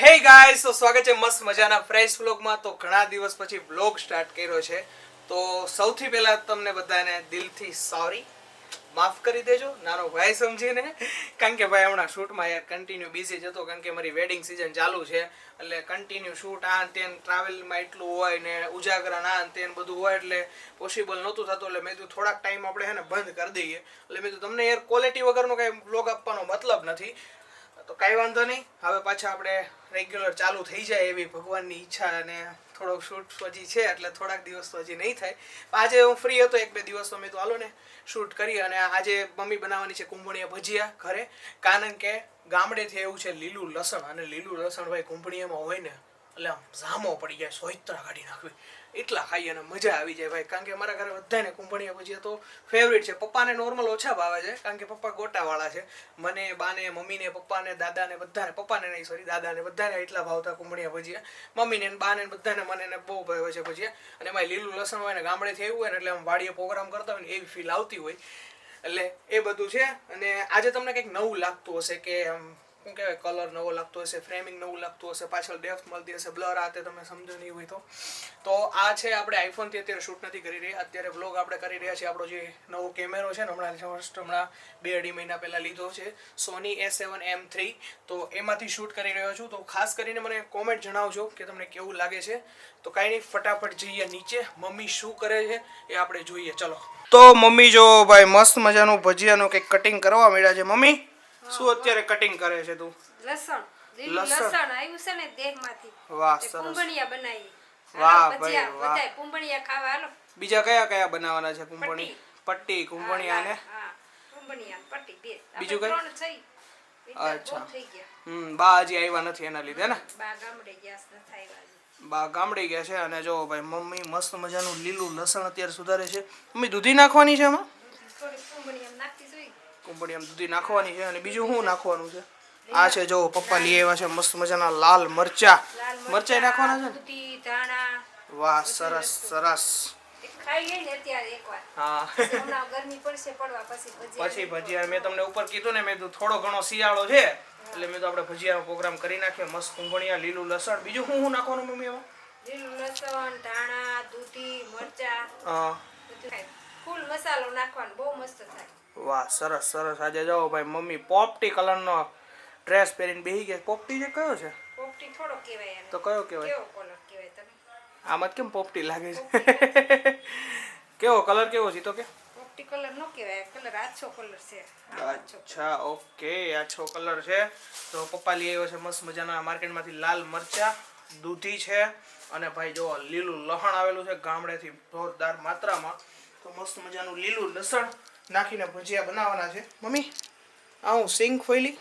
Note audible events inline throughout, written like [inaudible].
હે ગાઈસ તો સ્વાગત છે મસ્ત મજાના ફ્રેશ વ્લોગમાં તો ઘણા દિવસ પછી વ્લોગ સ્ટાર્ટ કર્યો છે. તો સૌથી પહેલા તમને બધાને દિલથી સોરી માફ કરી દેજો. નાનો ભાઈ સમજીને. કારણ કે ભાઈ હમણાં શૂટમાં યાર કન્ટિન્યુ બિઝી જતો કારણ કે મારી વેડિંગ સિઝન ચાલુ છે. એટલે કન્ટિન્યુ શૂટ આ તેન ટ્રાવેલમાં એટલું હોય ને ઉજાગરા ના ને તે બધું હોય એટલે પોસિબલ નહોતું થતું. એટલે મેં કીધું થોડાક ટાઈમ આપણે હે ને બંધ કરી દઈએ. એટલે મેં તમને યાર ક્વોલિટી વગરનો કાંઈ વ્લોગ આપવાનો મતલબ નથી. તો કાંઈ વાંધો નહીં. હવે પાછા આપણે રેગ્યુલર ચાલુ થઈ જાય એવી ભગવાનની ઈચ્છા અને થોડોક શૂટ હજી છે, એટલે થોડાક દિવસ તો હજી નહીં થાય. આજે હું ફ્રી હતો, એક બે દિવસ તો મેં તો હાલો ને શૂટ કરી અને આજે મમ્મી બનાવવાની છે કુંભણીયા ભજીયા ઘરે. કારણ કે ગામડેથી એવું છે, લીલું લસણ અને લીલું લસણ ભાઈ કુંભણીયામાં હોય ને એટલે આમ ઝામો પડી જાય, સોયત્રા કાઢી નાખવી. એટલા ખાઈ અને મજા આવી જાય ભાઈ. કારણ કે અમારા ઘરે બધાને કુંભણિયા ભજીયા તો ફેવરિટ છે. પપ્પાને નોર્મલ ઓછા ભાવે છે, કારણ કે પપ્પા ગોટાવાળા છે. મને, બાને, મમ્મીને, પપ્પાને, દાદાને બધાને, પપ્પાને નહીં સોરી દાદાને બધાને એટલા ભાવતા કુંભણિયા ભજીયા. મમ્મીને બાને બધાને મને એને બહુ ભાવે છે ભજીયા. અને એમાં લીલું લસણ હોય ને ગામડેથી આવ્યું હોય ને એટલે આમ વાડીએ પ્રોગ્રામ કરતા હોય ને એવી ફીલ આવતી હોય. એટલે એ બધું છે. અને આજે તમને કંઈક નવું લાગતું હશે કે આમ શું કહેવાય કલર નવો લાગતો હશે ફ્રેમિંગ નવું લાગતું હશે, પાછળ ડેપ્થ મળતી હશે બ્લર આ તે તમે સમજો નહીં હોય તો. તો આ છે આપણે આઈફોનથી અત્યારે શૂટ નથી કરી રહ્યા. અત્યારે વ્લોગ આપણે કરી રહ્યા છીએ. આપણો જે નવો કેમેરો છે ને, હમણાં જસ્ટ હમણાં બે અઢી મહિના પહેલાં લીધો છે સોની એસ સેવન એમ થ્રી તો એમાંથી શૂટ કરી રહ્યો છું. તો ખાસ કરીને મને કોમેન્ટ જણાવજો કે તમને કેવું લાગે છે. તો કાંઈ નહીં, ફટાફટ જઈએ નીચે. મમ્મી શું કરે છે એ આપણે જોઈએ. ચલો. તો મમ્મી જો ભાઈ મસ્ત મજાનું ભજીયાનું કંઈક કટિંગ કરવા મળ્યા છે. મમ્મી? શું અત્યારે કટિંગ કરે છે તું? લસણ. લસણ. આવ્યું છે ને દેહમાંથી. વાહ સરસ. કુંભણિયા બનાવી વાહ, ભાઈ, વાહ. કુંભણિયા ખાવા હાલો. બીજા કયા કયા બનાવવાના છે કુંભણી? પટ્ટી. કુંભણિયા ને? કુંભણિયા પટ્ટી બે. બીજું કઈ? ત્રણ થઈ. અચ્છા. હમ બા હજી આવ્યા નથી એના લીધે ને? બા ગામડે ગયા છે, નથી આવ્યા બા ગામડે ગયા છે અને જો ભાઈ મમ્મી મસ્ત મજાનું લીલું લસણ અત્યારે સુધારે છે. મમ્મી દૂધી નાખવાની છે એમાં નાખતી જોઈ. કુંભણી આમ દૂધી નાખવાની છે અને બીજું શું નાખવાનું છે? આ છે જો પપ્પા લઈ આવ્યા છે મસ્ત મજાના લાલ મરચા. મરચા નાખવાના છે વાહ સરસ સરસ. [laughs] પછી ભજીયા મેં તમને ઉપર કીધું ને મેં થોડો ઘણો શિયાળો છે એટલે મેં તો આપણે ભજીયાનો પ્રોગ્રામ કરી નાખ્યો મસ્ત કુંભણિયા લીલું લસણ. બીજું શું શું નાખવાનું મમ્મી એમાં લીલું લસણ ધાણા દૂધી મરચા. ફૂલ મસાલો નાખવાનો બહુ મસ્ત થાય. વાહ સરસ સરસ. આજે જાઓ ભાઈ મમ્મી પોપટી કલરનો ડ્રેસ પહેરીને બેહી ગયા. પોપટી જે કયો છે? પોપટી થોડો કહેવાય તો કયો કહેવાય? કેવો કલર કહેવાય તમે? આમાં કેમ પોપટી લાગે છે? [laughs] કેવો કલર કેવો છે તો કે? પોપટી કલર નો કહેવાય. કલર આછો કલર છે. આછો અચ્છા ઓકે આછો કલર છે. તો પપ્પા લઈ આવ્યો છે મસ્ત મજાના માર્કેટમાંથી લાલ મરચા દૂધી છે અને ભાઈ જો લીલું લહણ આવેલું છે ગામડેથી જોરદાર માત્રામાં. તો મસ્ત મજાનું લીલું લસણ નાખીને ભજીયા બનાવવાના છે. મમ્મી આ હું સિંગ ખોઈલી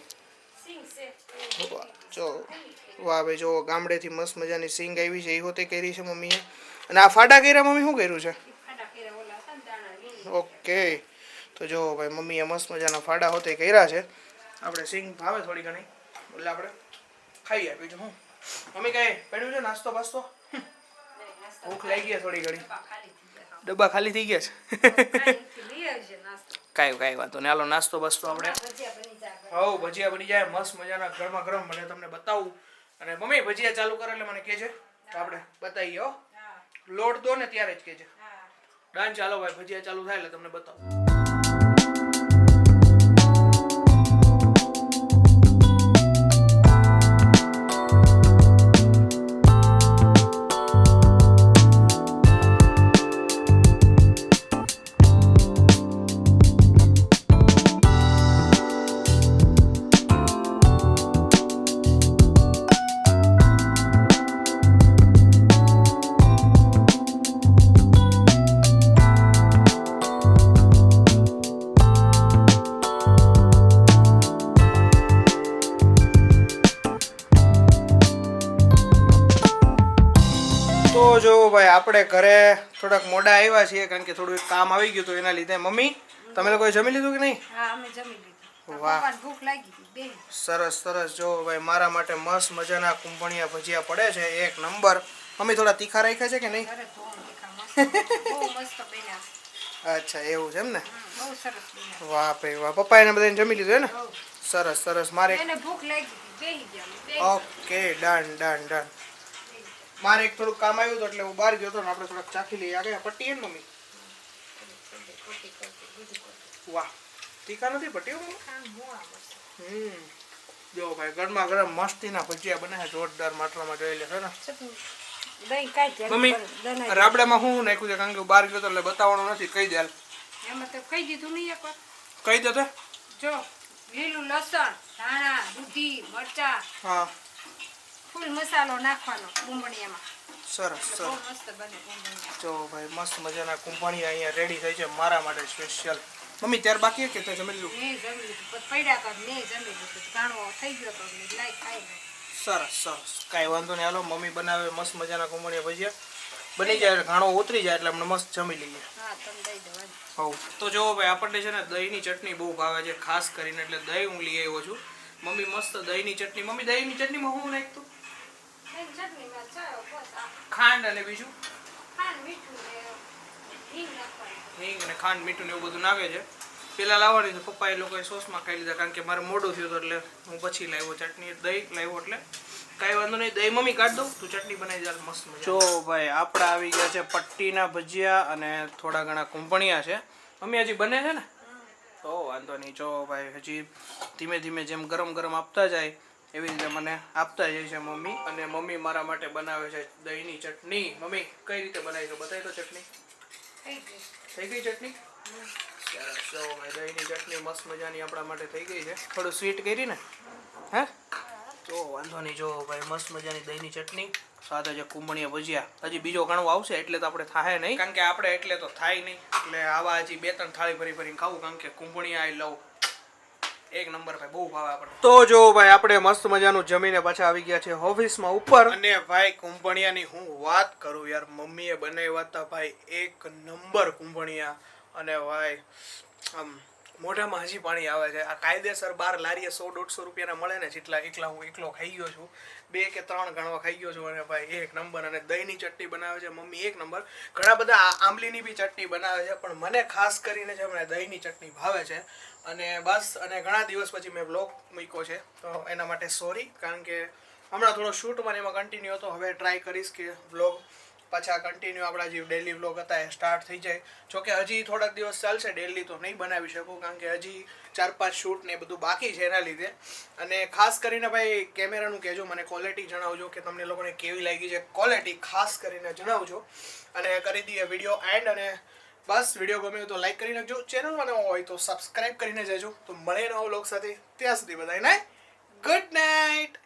જો વાહ ભાઈ જો ગામડેથી મસ્ત મજાની સિંગ આવી છે. એ હોતે કરી છે મમ્મીએ. અને આ ફાડા કર્યા મમ્મી શું કર્યું છે? ઓકે. તો જો ભાઈ મમ્મીએ મસ્ત મજાના ફાડા હોતે કર્યા છે. આપણે સિંગ ભાવે થોડી ઘણી. એટલે આપણે ખાઈએ બીજું હું મમ્મી કઈ પડ્યું છે? નાસ્તો બાસ્તો? નાસ્તો ભૂખ લાગી ગયા થોડી ઘણી. ડબ્બા ખાલી થઈ ગયા. છે. કાંઈ કાંઈ કાંઈ વાંધો નહીં. હાલો નાસ્તો બાસ્તો આપણે. ભજીયા હવ ભજીયા બની જાય. મસ્ત મજાના ગરમા ગરમ. મને તમને બતાવું. અને મમ્મી ભજીયા ચાલુ કરે એટલે મને કહેજે. તો આપણે બતાવીએ હો. લોડ લોટ દો ને ત્યારે જ કહેજે. ડાન ડન ચાલો ભાઈ ભજીયા ચાલુ થાય એટલે તમને બતાવું. તો જો ભાઈ આપણે ઘરે થોડાક મોડા આવ્યા છીએ કારણ કે થોડું એક કામ આવી ગયું હતું એના લીધે. મમ્મી તમે લોકોએ જમી લીધું કે નહીં? વાહ. ભૂખ લાગી સરસ સરસ. જો ભાઈ મારા માટે મસ્ત મજાના કુંભણિયા ભજીયા પડે છે એક નંબર. મમ્મી થોડા તીખા રાખ્યા છે કે નહીં? અચ્છા એવું છે એમ ને? વાહ ભાઈ વાહ. પપ્પા એને બધાને જમી લીધું હે ને? સરસ સરસ. મારે ઓકે ડન ડન ડન. મારે એક થોડુંક કામ આવ્યું હતું એટલે હું બહાર ગયો હતો ને આપણે થોડાક ચાખી લઈએ. આગળ પટ્ટી એમ મમ્મી. વાહ. તીખા નથી પટ્ટી. હમ. જો ભાઈ ગરમા ગરમ મસ્તીના ભજીયા બને જોરદાર માત્રામાં જોઈ ને. દહીં કાંઈ જ મમ્મી રાબડામાં હું નાખ્યું છે કારણ કે બહાર ગયો તો એટલે બતાવવાનો નથી. કહી દે. એમાં તો કહી દીધું નહીં કહી દે તો. જો લીલું લસણ ધાણા દૂધી મરચા. હા. ફૂલ મસાલો નાખવાનો કુંબળીયામાં સરસ જો ભાઈ મસ્ત મજાના કુંભાણી અહીંયા રેડી થઈ છે. મારા માટે સ્પેશિયલ મમ્મી ત્યાર બાકી કે તે જમી લીધું? મેં જમી લીધું પડ્યા હતા મેં જમી લીધું. ઘાણો થઈ ગયો તો એટલે લાઈ ખાઈ સરસ સરસ. કાંઈ વાંધો નહીં. હાલો મમ્મી બનાવે મસ્ત મજાના કુંભાણીયા ભજીયા. બની જાય ઘાણો ઉતરી જાય એટલે અમને મસ્ત જમી લઈએ. હા તો જો ભાઈ આપણને છે ને દહીંની ચટણી બહુ ભાવે છે ખાસ કરીને એટલે દહીં હું લઈ આવ્યો છું. મમ્મી મસ્ત દહીંની ચટણી. મમ્મી દહીંની ચટણીમાં હું નાખતું એની ચટણીમાં ચાલો બસ આ ખાંડ અને બીજું? હિંગ અને ખાંડ મીઠું ને એવું બધું નાખે છે. પેલા લાવવાની તો પપ્પા એ લોકોએ સોસમાં ખાઈ લીધા કારણ કે મારે મોડું થયું હતું એટલે હું પછી લાવ્યો ચટણી દહીં લાવ્યો એટલે કાંઈ વાંધો નહીં દહીં મમ્મી કાઢ દઉં તું ચટણી બનાવી જાય મસ્ત જો ભાઈ આપણે આવી ગયા છે પટ્ટીના ભજીયા અને થોડા ઘણા કુંપણિયા છે. મમ્મી હજી બને છે ને? તો વાંધો નહીં. જો ભાઈ હજી ધીમે ધીમે જેમ ગરમ ગરમ આપતા જાય એવી રીતે મને આપતા જાય છે મમ્મી. અને મમ્મી મારા માટે બનાવે છે દહીંની ચટણી. મમ્મી કઈ રીતે બનાવી છે બતાવી દો ચટણી? થઈ ગઈ. ચટણી? જો દહીંની ચટણી મસ્ત મજાની આપણા માટે થઈ ગઈ છે. થોડું સ્વીટ કરી ને? હે? તો વાંધો નહીં જો ભાઈ મસ્ત મજાની દહીંની ચટણી. સાથે જે કુંબણીયા ભજીયા. હજી બીજો ઘણો આવશે એટલે તો આપણે થાય નહીં. કારણ કે આપણે એટલે તો થાય નહીં. એટલે આવા હજી બે ત્રણ થાળી ભરી ભરીને ખાવું. કારણ કે કુંભણીયા આઈ લવ. એક નંબર ભાઈ બહુ ભાવે આપણને તો જો ભાઈ આપણે મસ્ત મજાનું જમીને પાછા આવી ગયા છે ઓફિસમાં ઉપર. અને ભાઈ કુંભણિયાની હું વાત કરું યાર મમ્મીએ બનાવ્યા હતા ભાઈ એક નંબર કુંભણિયા. અને ભાઈ આમ મોઢામાં હજી પાણી આવે છે. આ કાયદેસર બાર લારીએ સો દોઢસો રૂપિયાના મળે ને જેટલા એકલા હું એકલો ખાઈ ગયો છું. બે કે ત્રણ ગણવા ખાઈ ગયો છું અને ભાઈ એક નંબર અને દહીંની ચટણી બનાવે છે. મમ્મી એક નંબર. ઘણા બધા આંબલીની બી ચટણી બનાવે છે, પણ મને ખાસ કરીને છે મને દહીંની ચટણી ભાવે છે. અને બસ, અને ઘણા દિવસ પછી મેં બ્લોગ મૂક્યો છે. તો એના માટે સોરી કારણ કે હમણાં થોડો શૂટમાં મને એમાં કન્ટિન્યુ હતો. હવે ટ્રાય કરીશ કે બ્લોગ પાછા કન્ટિન્યુ આપણા જે ડેલી વ્લોગ હતા એ સ્ટાર્ટ થઈ જાય. જોકે હજી થોડાક દિવસ ચાલશે ડેલી તો નહીં બનાવી શકું, કારણ કે હજી ચાર પાંચ શૂટ ને બધું બાકી છે એના લીધે. અને ખાસ કરીને ભાઈ, કેમેરાનું કહેજો, મને ક્વોલિટી જણાવજો કે તમને લોકોને કેવી લાગી છે. ક્વોલિટી ખાસ કરીને જણાવજો. અને કરી દઈએ વીડિયો એન્ડ અને બસ વીડિયો ગમ્યો તો લાઈક કરી નાખજો. ચેનલમાં નવો હોય તો સબસ્ક્રાઈબ કરીને જજો. તો મળે નવો વ્લોગ સાથે. ત્યાં સુધી બધાને ગુડ નાઇટ